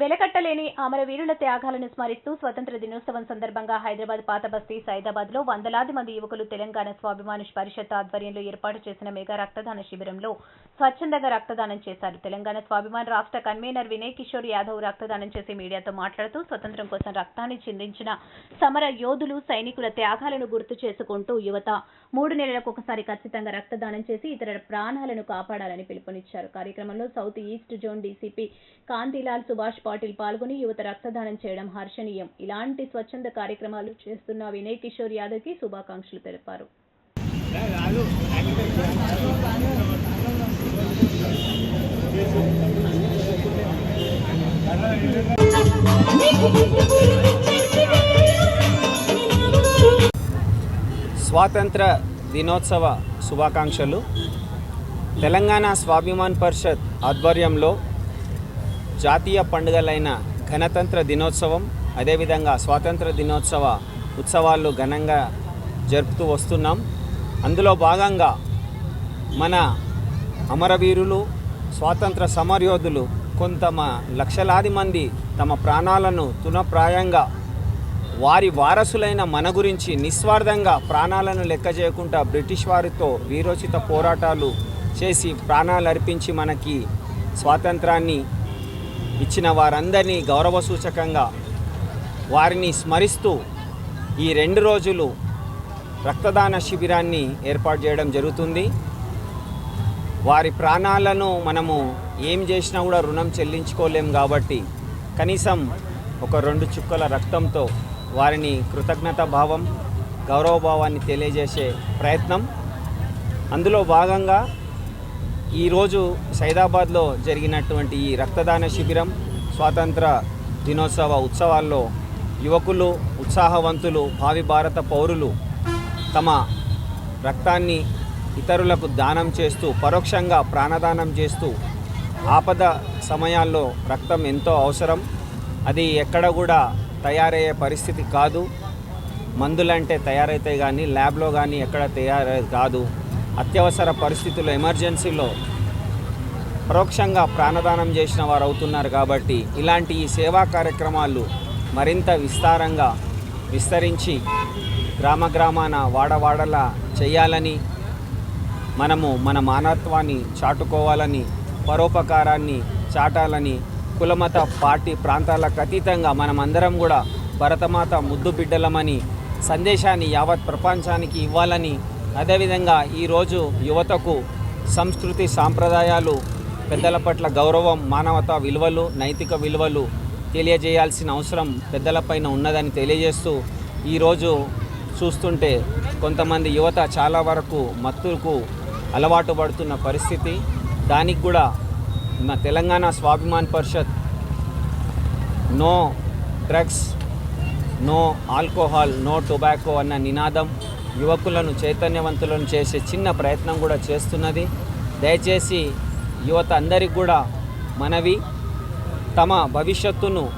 వెలకట్టలేని అమరవీరుల త్యాగాలను స్మరిస్తూ స్వతంత్ర దినోత్సవం సందర్భంగా హైదరాబాద్ పాత బస్తీ సైదాబాద్లో వందలాది మంది యువకులు తెలంగాణ స్వాభిమాన పరిషత్ ఆధ్వర్యంలో ఏర్పాటు చేసిన మెగా రక్తదాన శిబిరంలో స్వచ్ఛందంగా రక్తదానం చేశారు. తెలంగాణ స్వాభిమాన రాష్ట్ర కన్వీనర్ వినయ్ కిషోర్ యాదవ్ రక్తదానం చేసి మీడియాతో మాట్లాడుతూ స్వతంత్రం కోసం రక్తాన్ని చిందించిన సమర యోధులు సైనికుల త్యాగాలను గుర్తు చేసుకుంటూ యువత మూడు నెలలకు ఒకసారి ఖచ్చితంగా రక్తదానం చేసి ఇతర ప్రాణాలను కాపాడాలని పిలుపునిచ్చారు. కార్యక్రమంలో south east zone DCP Kantilal Subhash Patil పాల్గొని యువత రక్తదానం చేయడం హర్షణీయం. ఇలాంటి స్వచ్ఛంద కార్యక్రమాలు చేస్తున్న వినయ్ కిషోర్ యాదవ్కి శుభాకాంక్షలు తెలిపారు. స్వాతంత్ర దినోత్సవ శుభాకాంక్షలు. తెలంగాణ స్వాభిమాన్ పరిషత్ ఆధ్వర్యంలో జాతీయ పండుగలైన గణతంత్ర దినోత్సవం అదేవిధంగా స్వాతంత్ర దినోత్సవ ఉత్సవాలు ఘనంగా జరుపుతూ వస్తున్నాం. అందులో భాగంగా మన అమరవీరులు స్వాతంత్ర సమరయోధులు కొంత లక్షలాది మంది తమ ప్రాణాలను తునప్రాయంగా వారి వారసులైన మన గురించి నిస్వార్థంగా ప్రాణాలను లెక్క చేయకుండా బ్రిటిష్ వారితో వీరోచిత పోరాటాలు చేసి ప్రాణాలు అర్పించి మనకి స్వాతంత్రాన్ని ఇచ్చిన వారందరినీ గౌరవ సూచకంగా వారిని స్మరిస్తూ ఈ రెండు రోజులు రక్తదాన శిబిరాన్ని ఏర్పాటు చేయడం జరుగుతుంది. వారి ప్రాణాలను మనము ఏం చేసినా కూడా రుణం చెల్లించుకోలేం కాబట్టి కనీసం ఒక రెండు చుక్కల రక్తంతో వారిని కృతజ్ఞత భావం గౌరవభావాన్ని తెలియజేసే ప్రయత్నం. అందులో భాగంగా ఈరోజు సైదాబాద్లో జరిగినటువంటి ఈ రక్తదాన శిబిరం స్వాతంత్ర దినోత్సవ ఉత్సవాల్లో యువకులు ఉత్సాహవంతులు భావి భారత పౌరులు తమ రక్తాన్ని ఇతరులకు దానం చేస్తూ పరోక్షంగా ప్రాణదానం చేస్తూ ఆపద సమయాల్లో రక్తం ఎంతో అవసరం. అది ఎక్కడ కూడా తయారయ్యే పరిస్థితి కాదు. మందులంటే తయారైతే కానీ ల్యాబ్లో కానీ ఎక్కడ తయారయ్యేది కాదు. అత్యవసర పరిస్థితుల్లో ఎమర్జెన్సీలో పరోక్షంగా ప్రాణదానం చేసిన వారు అవుతున్నారు కాబట్టి ఇలాంటి ఈ సేవా కార్యక్రమాలు మరింత విస్తారంగా విస్తరించి గ్రామ గ్రామాన వాడవాడల చేయాలని మనము మన మానవత్వాన్ని చాటుకోవాలని పరోపకారాన్ని చాటాలని కులమత పార్టీ ప్రాంతాలకు అతీతంగా మనమందరం కూడా భరతమాత ముద్దు బిడ్డలమని సందేశాన్ని యావత్ ప్రపంచానికి ఇవ్వాలని అదేవిధంగా ఈరోజు యువతకు సంస్కృతి సాంప్రదాయాలు పెద్దల పట్ల గౌరవం మానవతా విలువలు నైతిక విలువలు తెలియజేయాల్సిన అవసరం పెద్దలపైన ఉన్నదని తెలియజేస్తూ ఈరోజు చూస్తుంటే కొంతమంది యువత చాలా వరకు మత్తులకు అలవాటు పడుతున్న పరిస్థితి. దానికి కూడా మా Telangana Swabhiman Parishad no drugs no alcohol no tobacco అన్న నినాదం యువకులను చైతన్యవంతులను చేసే చిన్న ప్రయత్నం కూడా చేస్తున్నది. దయచేసి యువత అందరికి కూడా మనవి. తమ భవిష్యత్తును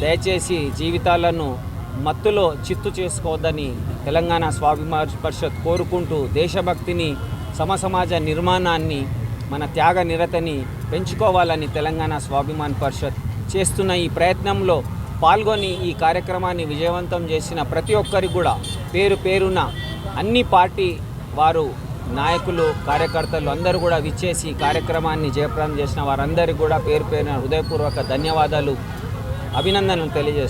దయచేసి జీవితాలను మత్తులో చిత్తు చేసుకోవద్దని తెలంగాణ స్వాభిమాన పరిషత్ కోరుకుంటూ దేశభక్తిని సమసమాజ నిర్మాణాన్ని మన త్యాగ నిరతని పెంచుకోవాలని తెలంగాణ స్వాభిమాన్ పరిషత్ చేస్తున్న ఈ ప్రయత్నంలో పాల్గొని ఈ కార్యక్రమాన్ని విజయవంతం చేసిన ప్రతి ఒక్కరికి కూడా పేరు పేరున అన్ని పార్టీ వారు నాయకులు కార్యకర్తలు అందరూ కూడా విచ్చేసి కార్యక్రమాన్ని జయప్రదం చేసిన వారందరికీ కూడా పేరు పేరున హృదయపూర్వక ధన్యవాదాలు అభినందనలు తెలియజేస్తున్నాను